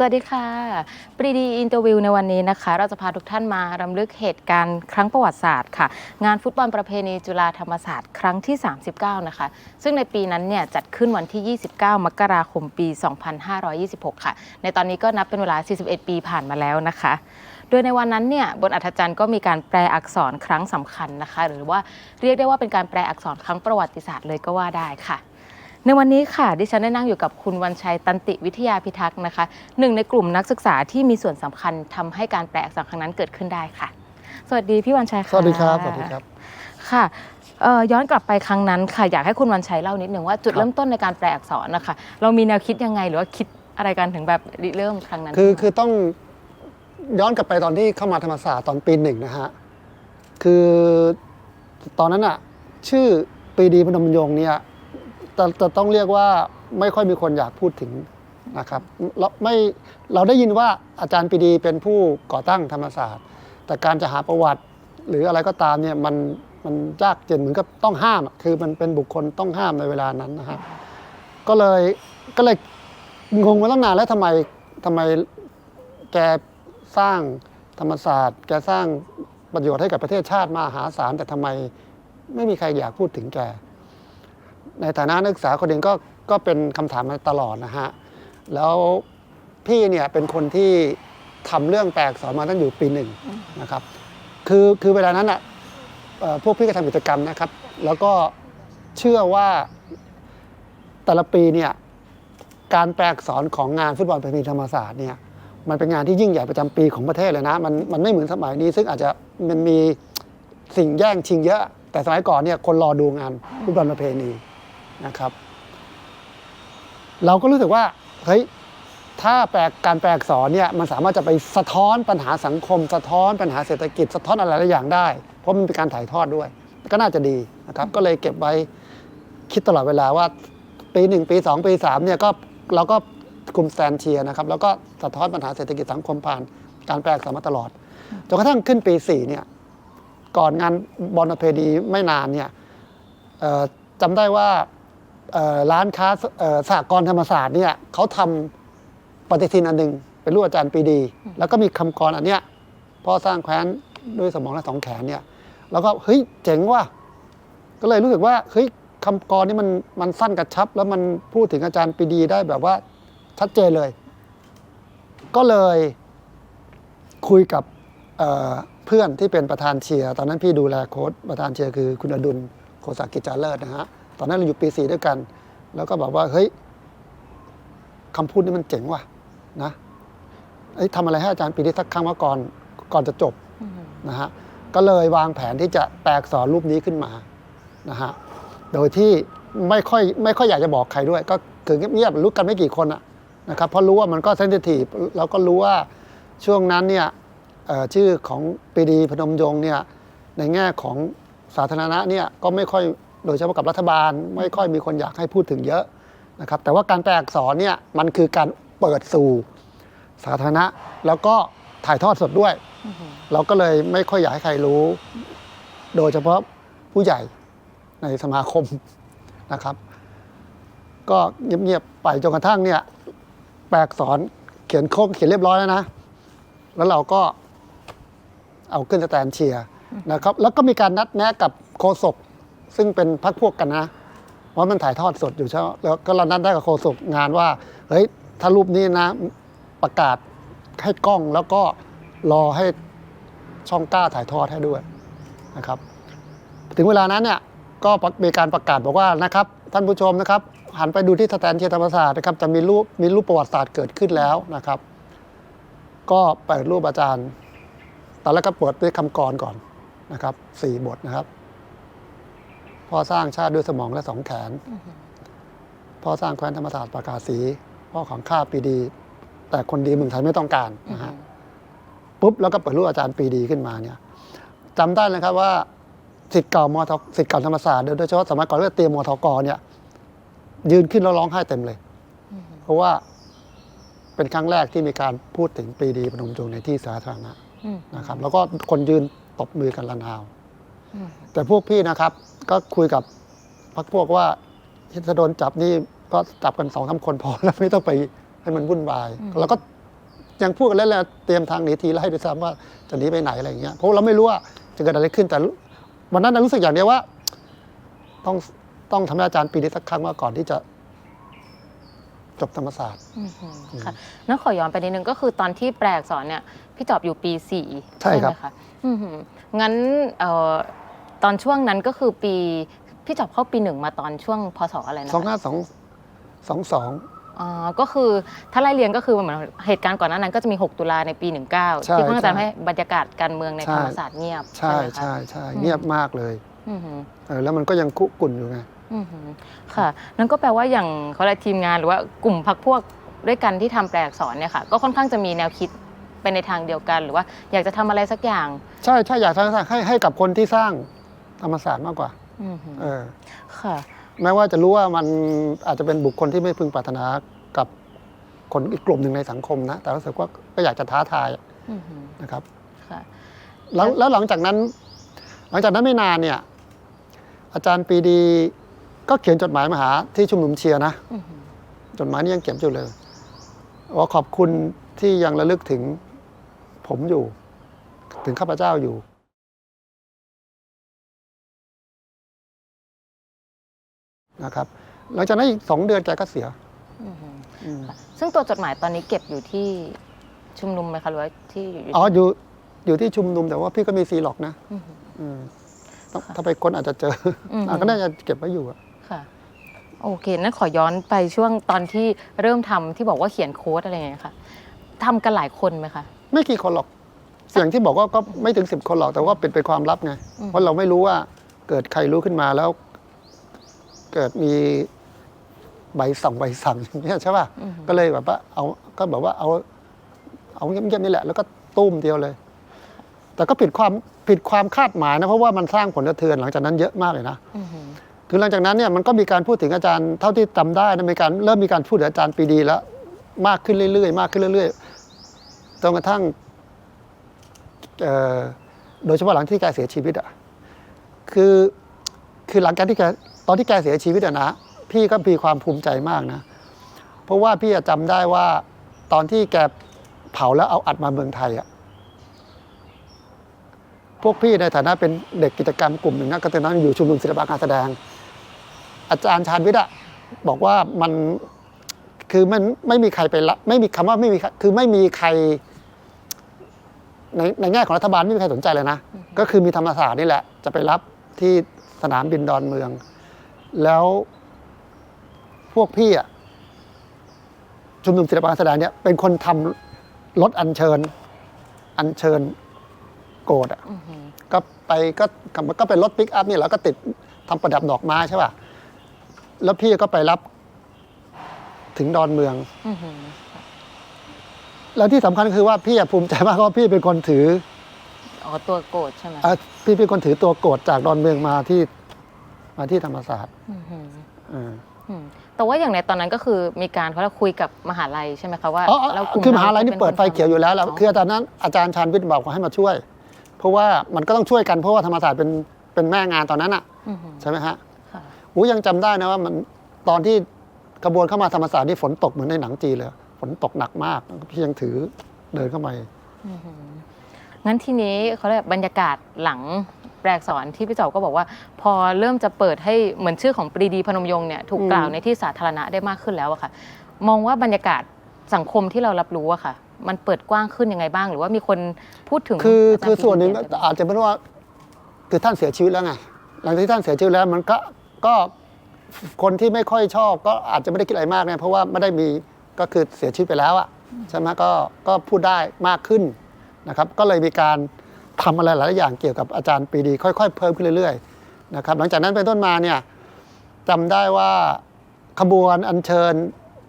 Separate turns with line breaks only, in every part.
สวัสดีค่ะปรีดีอินเตอร์วิวในวันนี้นะคะ เราจะพาทุกท่านมารำลึกเหตุการณ์ครั้งประวัติศาสตร์ค่ะ งานฟุตบอลประเพณีจุฬาธรรมศาสตร์ครั้งที่ 39 นะคะ ซึ่งในปีนั้นเนี่ยจัดขึ้นวันที่ 29 มกราคมปี 2526 ค่ะ ในตอนนี้ก็นับเป็นเวลา 41 ปีผ่านมาแล้วนะคะ โดยในวันนั้นเนี่ยบนอัธจันทร์ก็มีการแปลอักษรครั้งสำคัญนะคะ หรือว่าเรียกได้ว่าเป็นการแปลอักษรครั้งประวัติศาสตร์เลยก็ว่าได้ค่ะ ในวันนี้ค่ะ ดิฉันได้นั่งอยู่กับคุณวันชัยตันติวิทยาพิทักษ์นะคะหนึ่งในกลุ่มนักศึกษาที่มีส่วนสำคัญทำให้การแปลอักษรครั้งนั้นเกิดขึ้นได้ค่ะ สวัสดีพี่วันชัยค่ะ
สวัสดีครับสวัสดีครับ
ค่ะเอ่อย้อนกลับไปครั้งนั้นค่ะ อยากให้คุณวันชัยเล่านิดหนึ่งว่าจุด
ครับ
เริ่มต้นในการแปลอักษรนะคะเรามีแนวคิดยังไงหรือว่าคิดอะไรกันถึงแบบริเริ่มครั้งนั้น
คือคือต้องย้อนกลับไปตอนที่เข้ามาธรรมศาสตร์ตอนปีหนึ่งนะฮะคือตอนนั้นอะชื่อปรีดีพนมยงค์เนี่ย จะจะต้องเรียกว่าไม่ค่อยมีคนอยากพูดถึงนะครับเราไม่เราได้ยินว่าอาจารย์ปีดีเป็นผู้ก่อตั้งธรรมศาสตร์ แต่การจะหาประวัติ หรืออะไรก็ตามเนี่ยมันมันยากเย็นเหมือนกับต้องห้าม คือมันเป็นบุคคลต้องห้ามในเวลานั้นนะครับก็เลยก็เลยงงมาตั้งนานแล้วทำไมทำไมแกสร้างธรรมศาสตร์ แกสร้างประโยชน์ให้กับประเทศชาติมาหาศาลแต่ทำไมไม่มีใครอยากพูดถึงแก ในฐานะนักศึกษาคนหนึ่งก็ก็เป็นคำถามมาตลอดนะฮะ แล้วพี่เนี่ยเป็นคนที่ทำเรื่องแปลอักษรมาตั้งอยู่ปีหนึ่งนะครับ คือคือเวลานั้นอะเอ่อพวกพี่ก็ทำกิจกรรมนะครับ แล้วก็เชื่อว่าแต่ละปีเนี่ยการแปลอักษรของงานฟุตบอลประเพณีธรรมศาสตร์เนี่ยมันเป็นงานที่ยิ่งใหญ่ประจำปีของประเทศเลยนะ มันมันไม่เหมือนสมัยนี้ ซึ่งอาจจะมันมีสิ่งแย่งชิงเยอะ แต่สมัยก่อนเนี่ยคนรอดูงานฟุตบอลประเพณี นะครับ เราก็รู้สึกว่าเฮ้ยถ้าแปลการแปลอักษรเนี่ยมันสามารถจะไปสะท้อนปัญหาสังคม สะท้อนปัญหาเศรษฐกิจสะท้อนอะไรหลายอย่างได้ เพราะมันเป็นการถ่ายทอดด้วย ก็น่าจะดีนะครับ ก็เลยเก็บไว้คิดตลอดเวลาว่าปีหนึ่งปีสองปีสามเนี่ยก็เราก็กลุ่มสแตนเชียร์นะครับ แล้วก็สะท้อนปัญหาเศรษฐกิจสังคมผ่าน การแปลอักษรมาตลอดจนกระทั่งขึ้นปีสี่เนี่ยก่อนงานบอลประเพณีไม่นานเนี่ยเอ่อจำได้ว่าเอ่อ ร้านค้าเอ่อสหกรณ์ธรรมศาสตร์เนี่ยเขาทำปฏิทินอันหนึ่งเป็นรูปอาจารย์ปรีดี แล้วก็มีคำกรอันเนี้ยพ่อสร้างแคว้นด้วยสมองและสองแขนเนี่ยแล้วก็เฮ้ยเจ๋งว่ะก็เลยรู้สึกว่าเฮ้ยคำกรนี่มันมันสั้นกระชับ แล้วมันพูดถึงอาจารย์ปรีดีได้แบบว่าชัดเจนเลย ก็เลยคุยกับเอ่อเพื่อนที่เป็นประธานเชียร์ตอนนั้นพี่ดูแลโค้ชประธานเชียร์คือคุณอดุลโคสากิจจาเลิศนะฮะ ตอนนั้นเราอยู่ปีสี่ด้วยกัน แล้วก็บอกว่าเฮ้ยคำพูดนี่มันเจ๋งว่ะนะเอ้ทำอะไรให้อาจารย์ปีดีสักครั้งว่าก่อนก่อนจะจบนะฮะก็เลยวางแผนที่จะแปลอักษรรูปนี้ขึ้นมานะฮะโดยที่ไม่ค่อยไม่ค่อยอยากจะบอกใครด้วย ก็คือเงียบๆรู้กันไม่กี่คนอะนะครับเพราะรู้ว่ามันก็เซนซิทีฟแล้วก็รู้ว่าช่วงนั้นเนี่ยชื่อของปีดีพนมยงเนี่ยในแง่ของสาธารณะเนี่ยก็ไม่ค่อย โดยเฉพาะกับรัฐบาลไม่ค่อยมีคนอยากให้พูดถึงเยอะนะครับแต่ว่าการแปลอักษรเนี่ยมันคือการเปิดสู่สาธารณะ แล้วก็ถ่ายทอดสดด้วย
อืม
เราก็เลยไม่ค่อยอยากให้ใครรู้ โดยเฉพาะผู้ใหญ่ในสมาคมนะครับ ก็เงียบๆไปจนกระทั่งเนี่ยแปลอักษรเขียนโค้งเขียนเรียบร้อยแล้วนะ แล้วเราก็เอาขึ้นสแตนเชียร์นะครับ แล้วก็มีการนัดแนะกับโคศก ซึ่งเป็นพักพวกกันนะเพรามันถ่ายทอดสดอยู่ใช่ไหมแล้วก็เรานัดได้กับโคศกงานว่า เฮ้ย ถ้ารูปนี้นะ ประกาศให้กล้องแล้วก็รอให้ช่องกล้าถ่ายทอดให้ด้วยนะครับ ถึงเวลานั้นเนี่ยก็มีการประกาศบอกว่านะครับ ท่านผู้ชมนะครับ หันไปดูที่สแตนเชียร์ธรรมศาสตร์นะครับจะมีรูปมีรูปประวัติศาสตร์เกิดขึ้นแล้วนะครับ ก็เปิดรูปอาจารย์ตอนแรกก็เปิดด้วยคำกรก่อนนะครับสี่บทนะครับ พ่อสร้างชาติด้วยสมองและสองแขน พ่อสร้างแคว้นธรรมศาสตร์ประกาศสีพ่อของข้าปรีดี แต่คนดีเมืองไทยไม่ต้องการนะฮะปุ๊บแล้วก็เปิดรูปอาจารย์ปรีดีขึ้นมาเนี่ยจำได้เลยครับว่าสิทธิ์เก่ามทสิทธิ์เก่าธรรมศาสตร์โดยเฉพาะสมัยก่อนเรียกเตรียมมทกเนี่ยยืนขึ้นแล้วร้องไห้เต็มเลย เพราะว่าเป็นครั้งแรกที่มีการพูดถึงปรีดีพนมยงค์ในที่สาธารณะ
อืม
นะครับ แล้วก็คนยืนตบมือกันระนาว
อืม
แต่พวกพี่นะครับ ก็คุยกับพักพวกว่าถ้าโดนจับนี่ก็จับกันสองสามคนพอแล้วไม่ต้องไปให้มันวุ่นวายแล้วก็ยังพูดกันเล่นเลยเตรียมทางหนีทีไล่ด้วยซ้ำว่าจะหนีไปไหนอะไรอย่างเงี้ยเพราะเราไม่รู้ว่าจะเกิดอะไรขึ้นแต่วันนั้นนะรู้สึกอย่างเดียวว่า ต้องต้องทำให้อาจารย์ปีนี้สักครั้งว่าก่อนที่จะจบธรรมศาสตร์
อือหือค่ะนั่นขอย้อนไปนิดนึงก็คือตอนที่แปลอักษรเนี่ย พี่จอบอยู่ปีสี่
ใช่ครับ
ไหมคะอือหืองั้นเอ่อตอนช่วงนั้นก็คือปีพี่จอบเข้าปีหนึ่งมาตอนช่วงพศอะไรนะ
สอง
คะ
ห้าสองสองสอง
อ๋อก็คือถ้าไล่เรียงก็คือเหมือนเหตุการณ์ก่อนหน้านั้นก็จะมี 6 ตุลาในปี 19
ใช่
ที่เพิ่งจะ
ใช่
ทำให้บรรยากาศการเมืองใน
ใช่
ธรรมศาสตร์เงียบ
ใช่
ไหมคะ
ใช่ใช่
อืม
เงียบมากเลย
อือหือ
เออแล้วมันก็ยังคุกุ่นอยู่ไง
อือหือค่ะ นั่นก็แปลว่าอย่างเขาเรียกทีมงานหรือว่ากลุ่มพักพวกด้วยกันที่ทำแปลอักษรเนี่ยค่ะ ก็ค่อนข้างจะมีแนวคิด ไปในทางเดียวกัน หรือว่าอยากจะทำอะไรสักอย่าง
ใช่ใช่อยากสร้างให้ให้กับคนที่สร้างธรรมศาสตร์มากกว่า
อือหือ
เออ
ค่ะ
แม้ว่าจะรู้ว่ามันอาจจะเป็นบุคคลที่ไม่พึงปรารถนากับคนอีกกลุ่มหนึ่งในสังคมนะ แต่รู้สึกว่าก็อยากจะท้าทาย
อือหือ
นะครับ
ค่ะ
แล้วแล้วหลังจากนั้น หลังจากนั้นไม่นานเนี่ย อาจารย์ปรีดีก็เขียนจดหมายมาหาที่ชุมนุมเชียร์นะ
อือหือ
จดหมายนี้ยังเก็บอยู่เลยว่าขอบคุณที่ยังระลึกถึง ผมอยู่ ถึงข้าพเจ้าอยู่นะครับหลังจากนั้นอีกสองเดือนแกก็เสีย
อือหือ
อืม
ค่ะซึ่งตัวจดหมายตอนนี้เก็บอยู่ที่ชุมนุมไหมคะหรือว่าที่อยู่
อ๋ออยู่อยู่ที่ชุมนุมแต่ว่าพี่ก็มีซีล็อกนะ
อือหือ
อืมต้องถ้าไปคนอาจจะเจออ
ม
อะก็น่าจะเก็บไว้อยู่อะ
ค่ะ โอเคนั่นขอย้อนไปช่วงตอนที่เริ่มทำที่บอกว่าเขียนโค้ดอะไรอย่างเงี้ยค่ะทำกันหลายคนไหมคะ
ไม่กี่คนหรอก เสียงที่บอกว่าก็ไม่ถึงสิบคนหรอกแต่ว่าเป็นเป็นความลับไง
อืม
เพราะเราไม่รู้ว่าเกิดใครรู้ขึ้นมาแล้ว เกิดมีใบสั่งใบสั่งอย่างเงี้ยใช่ป่ะ
อือหือ
ก็เลยแบบว่า เอาก็แบบว่าเอา เอาเงียบๆนี่แหละ แล้วก็ตุ้มเดียวเลย แต่ก็ผิดความผิดความคาดหมายนะเพราะว่ามันสร้างผลกระเทือนหลังจากนั้นเยอะมากเลยนะ
อือหือ
คือหลังจากนั้นเนี่ยมันก็มีการพูดถึงอาจารย์เท่าที่จำได้นะมีการเริ่มมีการพูดถึงอาจารย์ปรีดีแล้ว มากขึ้นเรื่อยๆ มากขึ้นเรื่อย ๆ จนกระทั่งโดยเฉพาะหลังที่แกเสียชีวิตอะคือคือหลังจากที่แกตอนที่แกเสียชีวิตอะนะ พี่ก็มีความภูมิใจมากนะ เพราะว่าพี่อะจำได้ว่าตอนที่แกเผาแล้วเอาอัดมาเมืองไทยอะพวกพี่ในฐานะเป็นเด็กกิจกรรมกลุ่มหนึ่งนะก็ตอนนั้นอยู่ชุมนุมศิลปะการแสดง อาจารย์ชาญวิทย์อะบอกว่ามันคือมันไม่มีใครไปละไม่มีคำว่าไม่มีคือไม่มีใคร ในในแง่ของรัฐบาลไม่มีใครสนใจเลยนะ ก็คือมีธรรมศาสตร์นี่แหละ จะไปรับที่สนามบินดอนเมือง แล้วพวกพี่อะชุมนุมศิลปะการแสดงเนี่ยเป็นคนทำรถอัญเชิญ อัญเชิญโกรธอะ
อือหือ
ก็ไปก็ก็เป็นรถปิกอัพนี่แหละก็ติดทำประดับดอกไม้ใช่ป่ะแล้วพี่ก็ไปรับถึงดอนเมือง
อือหือ
แล้วที่สำคัญคือว่าพี่อะภูมิใจมากเพราะว่าพี่เป็นคนถือ
อ๋อตัวโกรธใช่ไหม
เอ่อพี่เป็นคนถือตัวโกรธจากดอนเมืองมาที่มาที่ธรรมศาสตร์
อือหือ
เออ
อืมแต่ว่าอย่างในตอนนั้นก็คือมีการเขาเรียกคุยกับมหาลัยใช่ไหมคะว่า
อ๋ออ๋อ
แล้วกลุ่ม
คือมหาลัย
ร
นี่
จะ
เปิดไฟ
คทำ
เขียวอยู่แล้วแล้วคือตอนนั้นอาจารย์ชาญวิทย์บอกว่าให้มาช่วย เพราะว่ามันก็ต้องช่วยกันเพราะว่าธรรมศาสตร์เป็นเป็นแม่งานตอนนั้นอะ
อือหือ
ใช่ไหมฮะ
ค่ะ
อูยังจำได้นะว่ามันตอนที่กระบวนเข้ามาธรรมศาสตร์นี่ฝนตกเหมือนในหนังจีนเลย ฝนตกหนักมากพี่ยังถือเดินเข้ามา
อือหืองั้นทีนี้เขาเรียกบรรยากาศหลังแปลอักษรที่พี่จอบก็บอกว่า พอเริ่มจะเปิดให้เหมือนชื่อของปรีดีพนมยงค์เนี่ยถูก
อืม
กล่าวในที่สาธารณะได้มากขึ้นแล้วอะค่ะ มองว่าบรรยากาศสังคมที่เรารับรู้อะค่ะ มันเปิดกว้างขึ้นยังไงบ้าง หรือว่ามีคนพูดถึง
คือ
อาจารย์
คือส่วนหนึ่ง
ปรีดีเปลี่ยไปบ้าง
อาจจะเป็นว่า คือท่านเสียชีวิตแล้วไงหลังจากที่ท่านเสียชีวิตแล้วมันก็ก็คนที่ไม่ค่อยชอบ ก็อาจจะไม่ได้คิดอะไรมากนะเพราะว่าไม่ได้มี ก็คือเสียชีวิตไปแล้วอะใช่ไหมก็ก็พูดได้มากขึ้นนะครับ ก็เลยมีการทำอะไรหลายๆอย่างเกี่ยวกับอาจารย์ปรีดี ค่อยๆ เพิ่มขึ้นเรื่อยๆนะครับ หลังจากนั้นเป็นต้นมาเนี่ยจำได้ว่าขบวนอัญเชิญ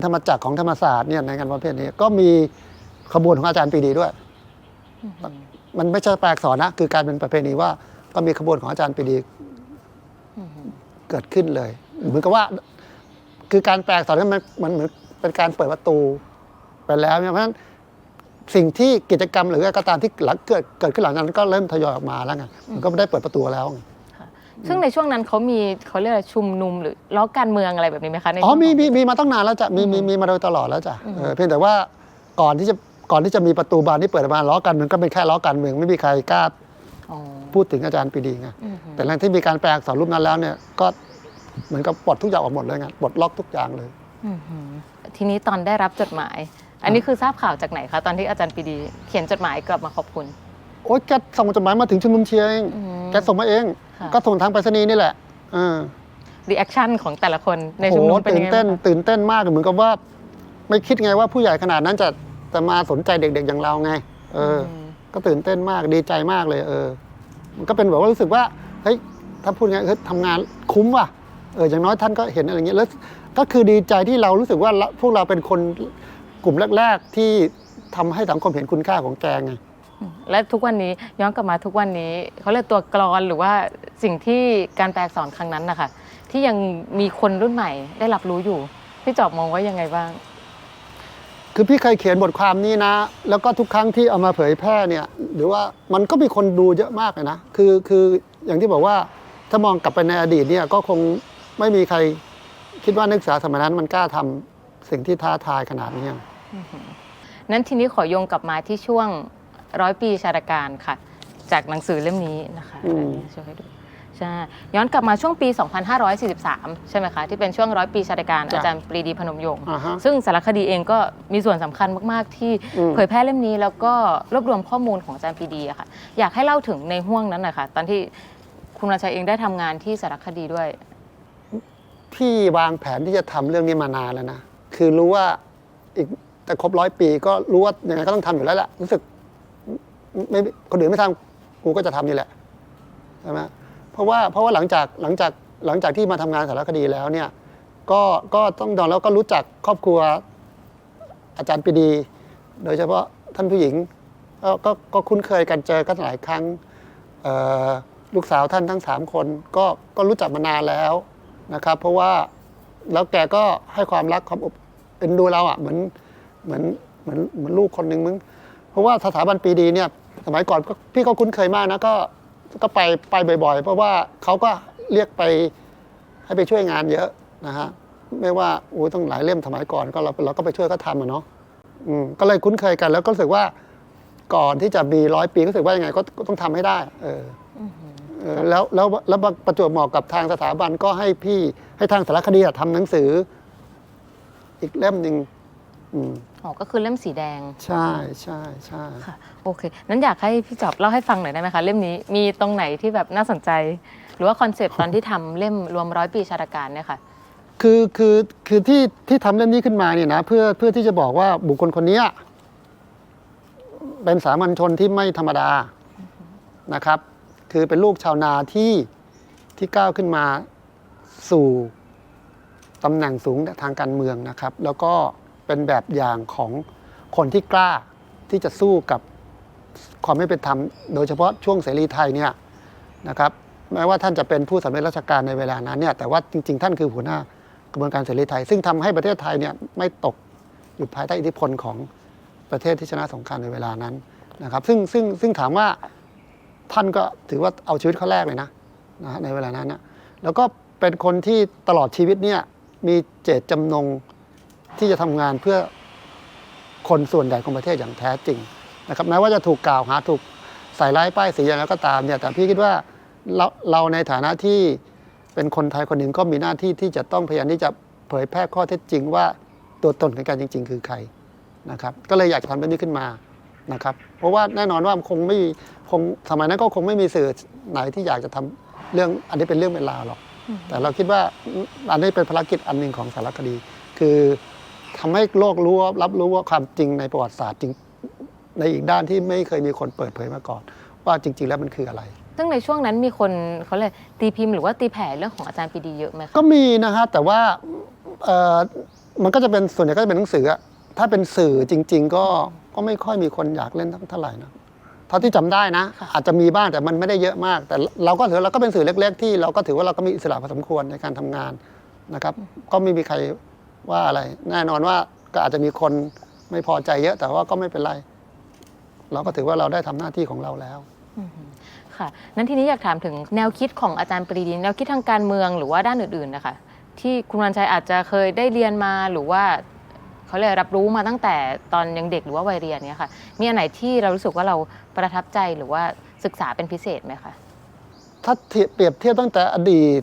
ธรรมจักรของธรรมศาสตร์เนี่ยในงานประเภทนี้ก็มีขบวนของอาจารย์ปรีดีด้วย
อือหือ
มันไม่ใช่แปลกสอนนะคือการเป็นประเพณีว่าก็มีขบวนของอาจารย์ปรีดี
อือหือ
เกิดขึ้นเลย เหมือนกับว่า คือการแปลกสอนนั้นมันมันเหมือน เป็นการเปิดประตูไปแล้วเนี่ยเพราะฉะนั้นสิ่งที่กิจกรรมหรืออะไรก็ตามที่หลังเกิดเกิดขึ้นหลังจากนั้นก็เริ่มทยอยออกมาแล้วไงมันก็ได้เปิดประตูแล้วไง
ซึ่งในช่วงนั้นเขามีเขาเรียกอะไรชุมนุมหรือล้อการเมืองอะไรแบบนี้ไหมคะใน
อ๋อ
ช่วง
มี
ขง
มีมีมาตั้งนานแล้วจ้ะมีมีมีมาโดยตลอดแล้วจ้ะเออเพียงแต่ว่าก่อนที่จะก่อนที่จะมีประตูบานที่เปิดออกมาล้อกันเมืองก็เป็นแค่ล้อกันเมืองไม่มีใครกล้า
อ๋อ
พูดถึงอาจารย์ปรีดีไง
อือฮึ
แต่หลังที่มีการแปลอักษรรูปนั้นแล้วเนี่ยก็เหมือนกับปลดทุกอย่างออกหมดเลยไงปลดล็อกทุกอย่างเลย
อือฮึ ทีนี้ตอนได้รับจดหมาย อันนี้คือทราบข่าวจากไหนคะ ตอนที่อาจารย์ปรีดี เขียนจดหมายกลับมาขอบคุณ
โอ๊ยแกส่งจดหมายมาถึงชุมนุมเชียร์เอง
อืม
แกส่งมาเอง
ค่ะ
ก็ส่งทางไปรษณีย์นี่แหละเออ
รีแอคชั่นของแต่ละคนใน
โอ้
ชุม
โห
นุมเป็น
ตื่
ยั
น
งไง
เต้น
บ้างคะ
ตื่นเต้นมากเหมือนกับว่า ไม่คิดไงว่าผู้ใหญ่ขนาดนั้นจะจะมาสนใจเด็กๆอย่างเราไง เอออ
ม
ก็ตื่นเต้นมากดีใจมากเลย เออ มันก็เป็นแบบว่ารู้สึกว่าเฮ้ยถ้าพูดไงเฮ้ยทำงานคุ้มว่ะเอออย่างน้อยท่านก็เห็นอะไรอย่างเงี้ยแล้ว ก็คือดีใจที่เรารู้สึกว่าเราพวกเราเป็นคนกลุ่มแรก ๆ ที่ทำให้สังคมเห็นคุณค่าของแกไง
และทุกวันนี้ย้อนกลับมาทุกวันนี้เขาเรียกตัวกรอนหรือว่าสิ่งที่การแปลอักษรครั้งนั้นนะคะที่ยังมีคนรุ่นใหม่ได้รับรู้อยู่พี่จอบมองว่ายังไงบ้าง
คือพี่เคยเขียนบทความนี้นะ แล้วก็ทุกครั้งที่เอามาเผยแพร่เนี่ย หรือว่ามันก็มีคนดูเยอะมากเลยนะคือคืออย่างที่บอกว่าถ้ามองกลับไปในอดีตเนี่ยก็คงไม่มีใคร คิดว่านักศึกษาสมัยนั้นมันกล้าทำสิ่งที่ท้าทายขนาดนี้
นั้นทีนี้ขอโยงกลับมาที่ช่วงร้อยปีชาดการค่ะ จากหนังสือเล่มนี้นะคะ
อืม
อันนี้ช่วยให้ดูใช่ย้อนกลับมาช่วงปี 2543 ใช่ไหมคะ ที่เป็นช่วงร้อยปีชาดการอาจารย์ปรีดีพนมยงค์
อ่าฮะ
ซึ่งสารคดีเองก็มีส่วนสำคัญมาก ๆ ที่
อืม
เผยแพร่เล่มนี้แล้วก็รวบรวมข้อมูลของอาจารย์ปรีดีอะค่ะ อยากให้เล่าถึงในห่วงนั้นหน่อยค่ะ ตอนที่คุณวรรณชัยเองได้ทำงานที่สารคดีด้วย
พี่วางแผนที่จะทำเรื่องนี้มานานแล้วนะ คือรู้ว่าอีกแต่ครบร้อยปีก็รู้ว่ายังไงก็ต้องทำอยู่แล้วแหละรู้สึกไม่คนอื่นไม่ทำกูก็จะทำนี่แหละใช่ไหมเพราะว่าเพราะว่าหลังจากหลังจากหลังจากที่มาทำงานสารคดีแล้วเนี่ยก็ก็ต้องดอนแล้วก็รู้จักครอบครัวอาจารย์ปีดี โดยเฉพาะท่านผู้หญิงก็ก็คุ้นเคยกันเจอกันหลายครั้งลูกสาวท่านทั้งสามคนก็ก็รู้จักมานานแล้ว นะครับ เพราะว่าแล้วแกก็ให้ความรักความอบเอ็นดูเราอะเหมือนเหมือนเหมือนเหมือนลูกคนหนึ่งมึงเพราะว่าสถาบันปีดีเนี่ย สมัยก่อนก็พี่ก็คุ้นเคยมากนะก็ก็ไปไปบ่อย ๆ เพราะว่าเขาก็เรียกไปให้ไปช่วยงานเยอะนะฮะไม่ว่าโอ้ต้องหลายเล่มสมัยก่อนก็เราเราก็ไปช่วยเขาทำอะเนาะอืมก็เลยคุ้นเคยกันแล้วก็รู้สึกว่าก่อนที่จะมีร้อยปีก็รู้สึกว่ายังไงก็ก็ต้องทำให้ได้ เออ แล้วแล้วแล้วประจวบเหมาะกับทางสถาบันก็ให้พี่ให้ทางสารคดีอะทำหนังสือ อีกเล่มหนึ่งอืม
อ๋อก็คือเล่มสีแดง
ใช่ใช่ใช่
ค่ะโอเคนั้นอยากให้พี่จอบเล่าให้ฟังหน่อยได้ไหมคะ เล่มนี้มีตรงไหนที่แบบน่าสนใจ หรือว่าคอนเซปต์ตอนที่ทำเล่มรวมร้อยปีชาดการเนี่ยค่ะ
คือคือคือที่ที่ทำเล่มนี้ขึ้นมาเนี่ยนะเพื่อเพื่อที่จะบอกว่าบุคคลคนเนี้ยเป็นสามัญชนที่ไม่ธรรมดานะครับ คือเป็นลูกชาวนาที่ที่ก้าวขึ้นมาสู่ตำแหน่งสูงทางการเมืองนะครับ แล้วก็เป็นแบบอย่างของคนที่กล้าที่จะสู้กับความไม่เป็นธรรม โดยเฉพาะช่วงเสรีไทยเนี่ยนะครับแม้ว่าท่านจะเป็นผู้สำเร็จราชการในเวลานั้นเนี่ยแต่ว่าจริง ๆ ท่านคือหัวหน้ากระบวนการเสรีไทย ซึ่งทำให้ประเทศไทยเนี่ยไม่ตกอยู่ภายใต้อิทธิพลของประเทศที่ชนะสงครามในเวลานั้นนะครับ ซึ่งซึ่งซึ่งถามว่า ท่านก็ถือว่าเอาชีวิตเขาแรกเลยนะนะในเวลานั้นนะแล้วก็เป็นคนที่ตลอดชีวิตเนี่ยมีเจตจำนงที่จะทำงานเพื่อคนส่วนใหญ่ของประเทศอย่างแท้จริงนะครับแม้ว่าจะถูกกล่าวหาถูกใส่ร้ายป้ายสีอย่างไรก็ตามเนี่ยแต่พี่คิดว่าเราเราในฐานะที่เป็นคนไทยคนหนึ่งก็มีหน้าที่ที่จะต้องพยายามที่จะเผยแพร่ข้อเท็จจริงว่าตัวตนของการจริง ๆ คือใครนะครับก็เลยอยากจะทำเรื่องนี้ขึ้นมา นะครับ เพราะว่าแน่นอนว่าคงไม่คงสมัยนั้นก็คงไม่มีสื่อไหนที่อยากจะทำเรื่องอันนี้เป็นเรื่องเป็นราวหรอก แต่เราคิดว่าอันนี้เป็นภารกิจอันหนึ่งของสารคดี คือทำให้โลกรู้ว่ารับรู้ว่าความจริงในประวัติศาสตร์จริงในอีกด้านที่ไม่เคยมีคนเปิดเผยมาก่อน ว่าจริง ๆ แล้วมันคืออะไร
ซึ่งในช่วงนั้นมีคนเขาเลยตีพิมพ์หรือว่าตีแผ่เรื่องของอาจารย์ปรีดีเยอะไหมคะ
ก็มีนะฮะแต่ว่าเอ่อมันก็จะเป็นส่วนใหญ่ก็จะเป็นหนังสืออะถ้าเป็นสื่อจริง ๆ ก็ ก็ไม่ค่อยมีคนอยากเล่นเท่าไหร่นะเท่าที่จำได้นะ อาจจะมีบ้างแต่มันไม่ได้เยอะมาก แต่เราก็ถือเราก็เป็นสื่อเล็ก ๆ ที่เราก็ถือว่าเราก็มีอิสระพอสมควรในการทำงานนะครับ ก็ไม่มีใครว่าอะไร แน่นอนว่าก็อาจจะมีคนไม่พอใจเยอะแต่ว่าก็ไม่เป็นไร เราก็ถือว่าเราได้ทำหน้าที่ของเราแล้ว
ค่ะนั้นทีนี้อยากถามถึงแนวคิดของอาจารย์ปรีดีแนวคิดทางการเมืองหรือว่าด้านอื่นๆนะคะที่คุณวันชัยอาจจะเคยได้เรียนมาหรือว่า เขาเรียกรับรู้มาตั้งแต่ตอนยังเด็กหรือว่าวัยเรียนเนี่ยค่ะ มีอันไหนที่เรารู้สึกว่าเราประทับใจหรือว่าศึกษาเป็นพิเศษไหมคะ
ถ้าเทียบเปรียบเทียบตั้งแต่อดีต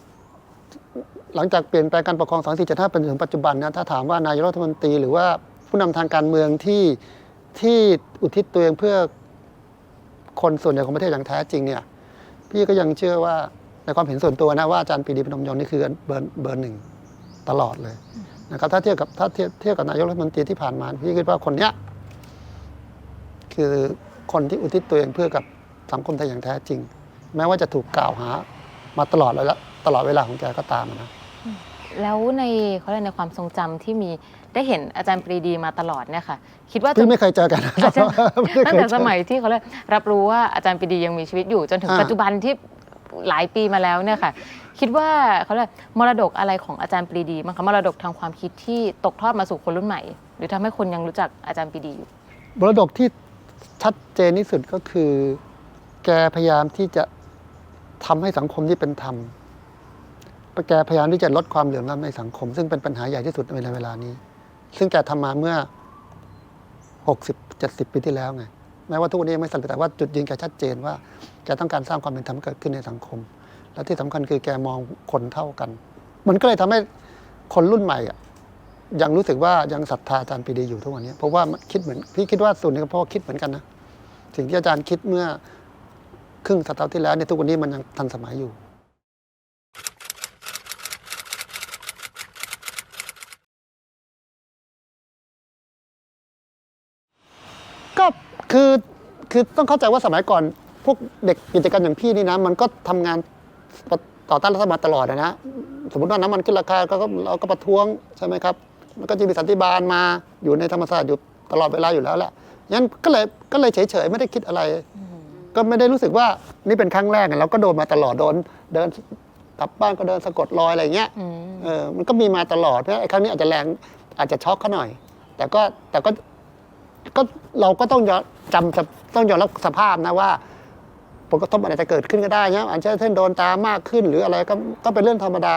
หลังจากเปลี่ยนแปลงการปกครอง 2475เป็นถึงปัจจุบันนะถ้าถามว่านายกรัฐมนตรีหรือว่าผู้นำทางการเมืองที่ที่อุทิศตัวเองเพื่อคนส่วนใหญ่ของประเทศอย่างแท้จริงเนี่ย พี่ก็ยังเชื่อว่าในความเห็นส่วนตัวนะว่าอาจารย์ปรีดีพนมยงค์นี่คือเบอร์เบอร์หนึ่งตลอดเลย นะครับถ้าเทียบกับถ้าเทียบเทียบกับนายกรัฐมนตรีที่ผ่านมาพี่คิดว่าคนเนี้ยคือคนที่อุทิศตัวเองเพื่อกับสังคมไทยอย่างแท้จริง แม้ว่าจะถูกกล่าวหามาตลอดเลยละตลอดเวลาของแกก็ตามอะนะ
แล้วในเขาเรียกในความทรงจำที่มีได้เห็นอาจารย์ปรีดีมาตลอดเนี่ยค่ะคิดว่าจะ
พี่ไม่เคยเจอกันนะ
อาจารย์
ไม่ได้
ตั้ง
เคย
แต่
เจ
ส
อ
มัยที่เขาเรียกรับรู้ว่าอาจารย์ปรีดียังมีชีวิตอยู่จนถึง
อ่า
ปัจจุบันที่ หลายปีมาแล้วเนี่ยค่ะ คิดว่าเขาเรียกมรดกอะไรของอาจารย์ปรีดีมั้งคะมรดกทางความคิดที่ตกทอดมาสู่คนรุ่นใหม่ หรือทำให้คนยังรู้จักอาจารย์ปรีดีอยู่
มรดกที่ชัดเจนที่สุดก็คือ แกพยายามที่จะทำให้สังคมที่เป็นธรรมแกพยายามที่จะลดความเหลื่อมล้ำในสังคม ซึ่งเป็นปัญหาใหญ่ที่สุดในเวลานี้ ซึ่งแกทำมาเมื่อ 60 70 ปีที่แล้วไง แม้ว่าทุกวันนี้ยังไม่สำเร็จแต่ว่าจุดยืนแกชัดเจนว่าแกต้องการสร้างความเป็นธรรมเกิดขึ้นในสังคม และที่สำคัญคือแกมองคนเท่ากัน มันก็เลยทำให้คนรุ่นใหม่อะยังรู้สึกว่ายังศรัทธาอาจารย์ปีดีอยู่ทุกวันนี้เพราะว่าคิดเหมือนพี่คิดว่าส่วนนึงก็พ่อคิดเหมือนกันนะสิ่งที่อาจารย์คิดเมื่อครึ่งศตวรรษที่แล้วเนี่ยทุกวันนี้มันยังทันสมัยอยู่ ก็ คือคือต้องเข้าใจว่าสมัยก่อน พวกเด็กกิจกรรมอย่างพี่นี่นะ มันก็ทำงานต่อต้านรัฐบาลตลอดอะนะสมมติว่าน้ำมันขึ้นราคาก็ก็เราก็ประท้วงใช่ไหมครับมันก็จะมีสันติบาลมาอยู่ในธรรมศาสตร์อยู่ตลอดเวลาอยู่แล้วแหละงั้นก็เลยก็เลยเฉยๆไม่ได้คิดอะไร ก็ไม่ได้รู้สึกว่านี่เป็นครั้งแรกอะเราก็โดนมาตลอดโดนเดินกลับบ้านก็เดินสะกดรอยอะไรอย่างเงี้ย
อืม
เออมันก็มีมาตลอดเพราะไอ้ครั้งนี้อาจจะแรงอาจจะช็อกเขาหน่อย แต่ก็แต่ก็ ก็เราก็ต้องยอมจำสภต้องยอมรับสภาพนะว่าผลกระทบมันอาจจะเกิดขึ้นก็ได้นะอาจจะเช่นโดนตามากขึ้นหรืออะไรก็ก็เป็นเรื่องธรรมดา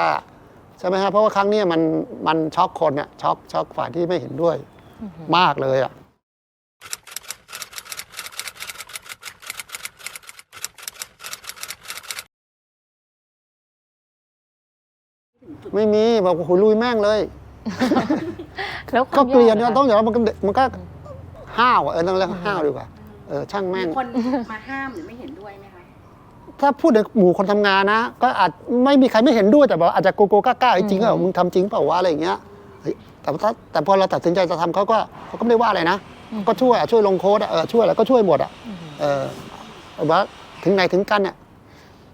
ใช่ไหมฮะเพราะว่าครั้งเนี้ยมันมันช็อกคนอะช็อกช็อกฝ่ายที่ไม่เห็นด้วยมากเลยอะไม่มีบอกโอ้โหลุยแม่งเลย
แล้วควา
ก็
ม
เกลียด
อะ
นะ
คะ
ต้องอย่างว่ามันก็มันก็ ห้าวอะเออต้องเรียกห้าวดีกว่าเออช่างแม่ง
มีคนมาห้ามหรือไม่เห็นด้วยไหมคะ
ถ้าพูดในหมู่คนทำงานนะ ก็อาจไม่มีใครไม่เห็นด้วยแต่ว่าอาจจะโกโก้กล้าๆจริงๆเหรอมึงทำจริงเปล่าวะอะไรอย่างเงี้ยเฮ้ยแต่ถ้าแต่พอเราตัดสินใจจะทำเขาก็เขาก็ไม่ได้ว่าอะไรนะ ก็ช่วยอะช่วยลงโค้ดอะเออช่วยอะไรก็ช่วยหมดอะเออแต่ว่าถึงไหนถึงกันเนี่ย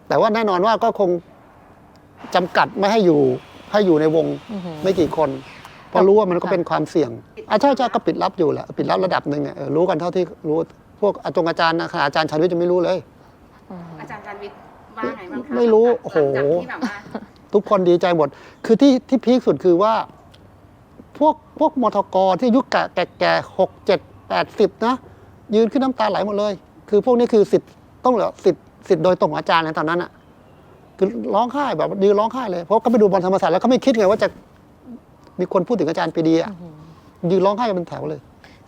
แต่ว่าแน่นอนว่าก็คงจำกัดไม่ให้อยู่ให้อยู่ในวง
อือหือ
ไม่กี่คน เพราะรู้ว่ามันก็เป็นความเสี่ยงอะใช่ใช่ก็ปิดลับอยู่แหละปิดลับระดับหนึ่งเนี่ยเออรู้กันเท่าที่รู้พวกอาจารย์อาจารย์นะขณะอาจารย์ชาญวิทย์จะไม่รู้เลย
อืม
อาจารย์จันวิทย์ว่าไงบ้างคะ
ไม่รู้
หลัง
โอ้โห
จากที่แบบว่า
ทุกคนดีใจหมด คือที่ที่พีคสุดคือว่า พวกพวกมทกที่อายุแก่แก่แก่หกเจ็ดแปดสิบนะยืนขึ้นน้ำตาไหลหมดเลย คือพวกนี้คือสิทธิ์ต้องเหลือสิทธิ์สิทธิ์โดยตรงของอาจารย์ในตอนนั้นอะคือร้องไห้แบบยืนร้องไห้เลยเพราะก็ไปดูบอลธรรมศาสตร์แล้วก็ไม่คิดไงว่าจะ มีคนพูดถึงอาจารย์ปรีดีอะยืนร้องไห้กันเป็นแถวเลย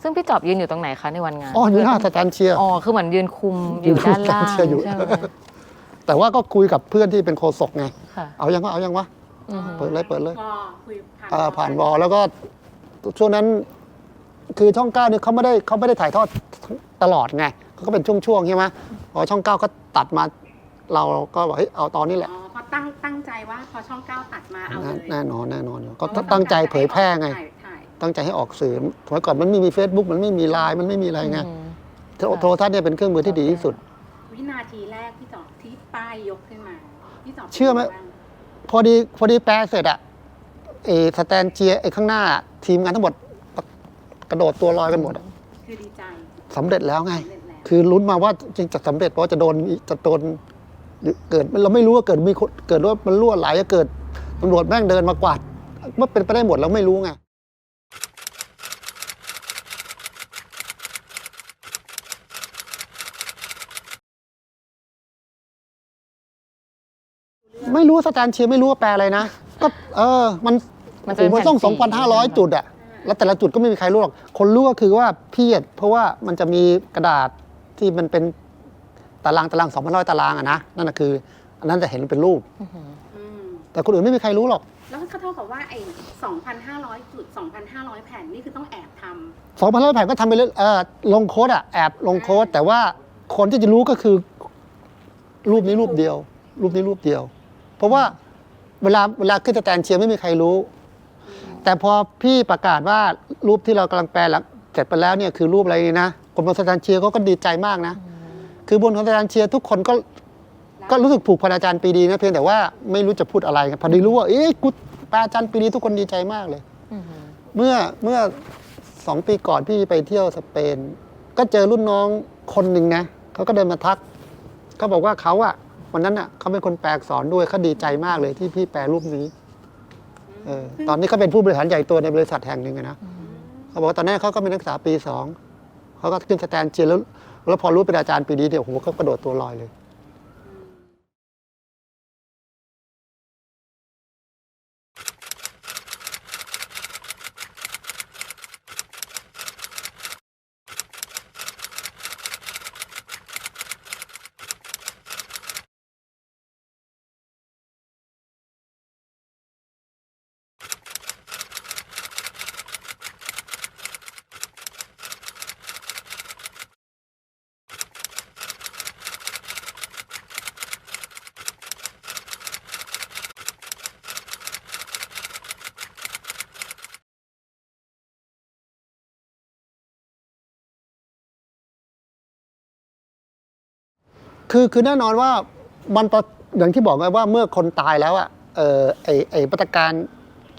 ซึ่งพี่จอบยืนอยู่ตรงไหนคะในวันงาน
อ๋ออยู่หน้าสแตนเชียร์
อ๋อคือเหมือนยืนคุมอยู่ด้านล่าง
เชียร์อยู่
ใช่ไหม
แต่ว่าก็คุยกับเพื่อนที่เป็นโคศกไง
ค่ะ
เอายังวะเอายังวะ
อือหือ
เปิดเลยเปิดเลย
วอคุยผ่าน
อ่าผ่านวอลแล้วก็ช่วงนั้น คือช่องเก้าเนี่ยเขาไม่ได้เขาไม่ได้ถ่ายทอดตลอดไงเขาก็เป็นช่วงๆใช่ไหมพอช่องเก้าก็ตัดมา เราก็บอกเฮ้ยเอาตอนนี้แหละ
อ๋อเพราะ ตั้งตั้งใจว่าพอช่องเก้าตัดมาเอาเลย
แน่นอนแน่นอนอยู่ก็
อ๋อ
ตั้งใจเผยแพร่ไง
ถ่ายถ่าย
ตั้งใจให้ออกสื่อสมัยก่อนมันไม่มี Facebook มันไม่มีไลน์มันไม่มีอะไรไง
อืม
โทรโทรทัศน์เนี่ยเป็นเครื่องมือที่ดีที่สุด
วินาทีแรกที่จอดที่ป้ายยกขึ้นมาพี่จอด
เชื่อไหมพอดีพอดีแปลเสร็จอะเอสแตนเจียไอ้ข้างหน้า ทีมงานทั้งหมดกระโดดตัวลอยกันหมดอะ
คือดีใจ
สำเร็จแล้วไง
สำเร็จแล้ว
คือลุ้นมาว่าจริงจะสำเร็จเพราะว่าจะโดนจะโดนหรือ เกิดเราไม่รู้ว่าเกิดมีคนเกิดว่ามันรั่วไหลจะเกิดตำรวจแม่งเดินมากวาดว่าเป็นไปได้หมดเราไม่รู้ไงไม่รู้สแตนเชียร์ไม่รู้ว่าแปลอะไรนะ ก็เออ มัน
มันจะ
โอ้โหมันต้อง
เป็นแผ่นสี
2,500จุดอะแล้วแต่ละจุดก็ไม่มีใครรู้หรอก คนรู้ก็คือว่าพี่อะเพราะว่ามันจะมีกระดาษที่มันเป็น ตารางตารางสองพันร้อยตารางอะนะนั่นนะคืออันนั้นจะเห็นเป็นรูป
อื้อหือ
อืม
แต่คนอื่นไม่มีใครรู้หรอก
แล้วก็เท่ากับว่าไอ้2,500 จุด 2,500 แผ่นนี่คือต้องแอบทำ
สองพันร้อยแผ่นก็ทำไปเรื่อยเออลงโค้ดอะแอบลงโค้ดแต่ว่าคนที่จะรู้ก็คือ รูปนี้รูปเดียว รูปนี้รูปเดียว เพราะว่าเวลาเวลาขึ้นสแตนเชียร์ไม่มีใครรู้ แต่พอพี่ประกาศว่ารูปที่เรากำลังแปลแล้วเสร็จไปแล้วเนี่ยคือรูปอะไรนี่นะคนบนสแตนเชียร์เขาก็ดีใจมากนะ คือบนสแตนเชียร์ทุกคนก็ก็รู้สึกผูกพันอาจารย์ปรีดีนะเพียงแต่ว่าไม่รู้จะพูดอะไรพอดีรู้ว่าเอ๊ะกูแปลอาจารย์ปรีดีทุกคนดีใจมากเลย
อื้อหือ
เมื่อเมื่อสองปีก่อนพี่ไปเที่ยวสเปน ก็เจอรุ่นน้องคนหนึ่งนะเขาก็เดินมาทักเขาบอกว่าเขาอะวันนั้นอะเขาเป็นคนแปลอักษรด้วยเขาดีใจมากเลยที่พี่แปลรูปนี้เออตอนนี้เขาเป็นผู้บริหารใหญ่ตัวในบริษัทแห่งหนึ่งอะนะเขาบอกว่าตอนนั้นเขาก็เป็นนักศึกษาปีสองเขาก็ขึ้นสแตนเจียร์แล้ว แล้วพอรู้เป็นอาจารย์ปีดีเดี๋ยวผมก็กระโดดตัวลอยเลย คือคือแน่นอนว่ามันประอย่างที่บอกไงว่าเมื่อคนตายแล้วอะเออไอไอมาตรการ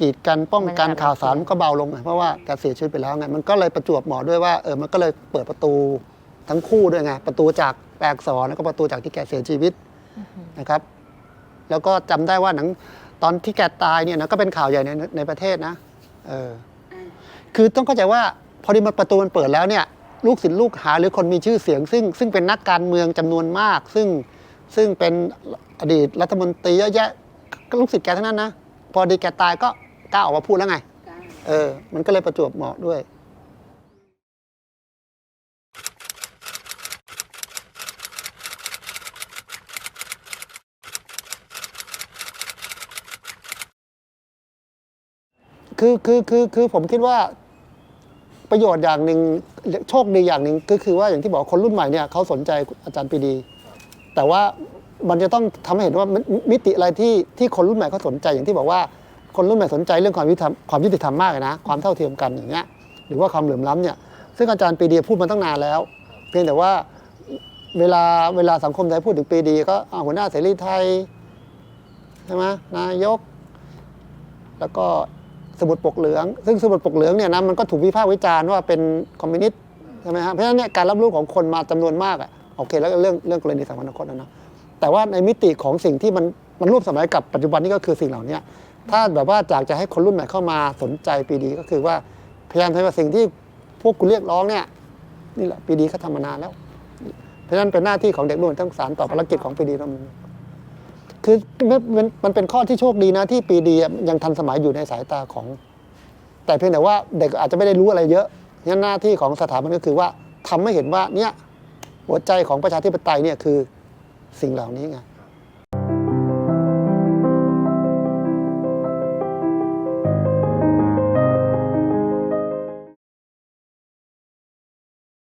กีดกันป้องกัน
ไม่ได้
ข่าวสารก็เบาลงไงเพราะว่าแกเสียชีวิตไปแล้วไงมันก็เลยประจวบเหมาะด้วยว่าเออมันก็เลยเปิดประตูทั้งคู่ด้วยไงประตูจากแปลอักษรแล้วก็ประตูจากที่แกเสียชีวิตนะครับ แล้วก็จำได้ว่าหนังตอนที่แกตายเนี่ยนะก็เป็นข่าวใหญ่ในในประเทศนะเออ
อ่า
คือต้องเข้าใจว่าพอดีมันประตูมันเปิดแล้วเนี่ย ลูกศิษย์ลูกหาหรือคนมีชื่อเสียง ซึ่งซึ่งเป็นนักการเมืองจำนวนมาก ซึ่งซึ่งเป็นอดีตรัฐมนตรีเยอะแยะก็ลูกศิษย์แกทั้งนั้นนะพอดีแกตายก็กล้าออกมาพูดแล้วไง
ได้
เออ มันก็เลยประจวบเหมาะด้วยคือคือคือคือผมคิดว่าประโยชน์อย่างหนึ่ง โชคดีอย่างหนึ่งก็คือว่าอย่างที่บอกคนรุ่นใหม่เนี่ยเขาสนใจอาจารย์ปรีดี แต่ว่ามันจะต้องทำให้เห็นว่ามิติอะไรที่ที่คนรุ่นใหม่เขาสนใจอย่างที่บอกว่าคนรุ่นใหม่สนใจเรื่องความยุติธรรมความยุติธรรมมากเลยนะ ความเท่าเทียมกันอย่างเงี้ยหรือว่าความเหลื่อมล้ำเนี่ยซึ่งอาจารย์ปรีดีพูดมาตั้งนานแล้ว เพียงแต่ว่าเวลาเวลาสังคมไทยพูดถึงปรีดี ก็อ่าหัวหน้าเสรีไทยใช่ไหมนายก แล้วก็ สมุดปกเหลือง ซึ่งสมุดปกเหลืองเนี่ยนะมันก็ถูกวิพากษ์วิจารณ์ว่าเป็นคอมมิวนิสต์ใช่ไหมฮะเพราะฉะนั้นเนี่ยการรับรู้ของคนมาจำนวนมากอะโอเคแล้วเรื่องเรื่องกรณีสามนคตนะนะแต่ว่าในมิติของสิ่งที่มันมันร่วมสมัยกับปัจจุบันนี้ก็คือสิ่งเหล่านี้ถ้าแบบว่าอยากจะให้คนรุ่นใหม่เข้ามาสนใจปีดีก็คือว่าพยายามทำให้สิ่งที่พวกคุณเรียกร้องเนี่ยนี่แหละปีดีเขาทำมานานแล้ว เพราะฉะนั้นเป็นหน้าที่ของเด็กรุ่นใหม่ต้องสารต่อภารกิจของปีดีเรา คือมันมันเป็นข้อที่โชคดีนะที่ปีดียังทันสมัยอยู่ในสายตาของ แต่เพียงแต่ว่าเด็กอาจจะไม่ได้รู้อะไรเยอะงั้นหน้าที่ของสถาบันก็คือว่าทำให้เห็นว่าเนี่ยหัวใจของประชาธิปไตยเนี่ยคือสิ่งเหล่านี้ไง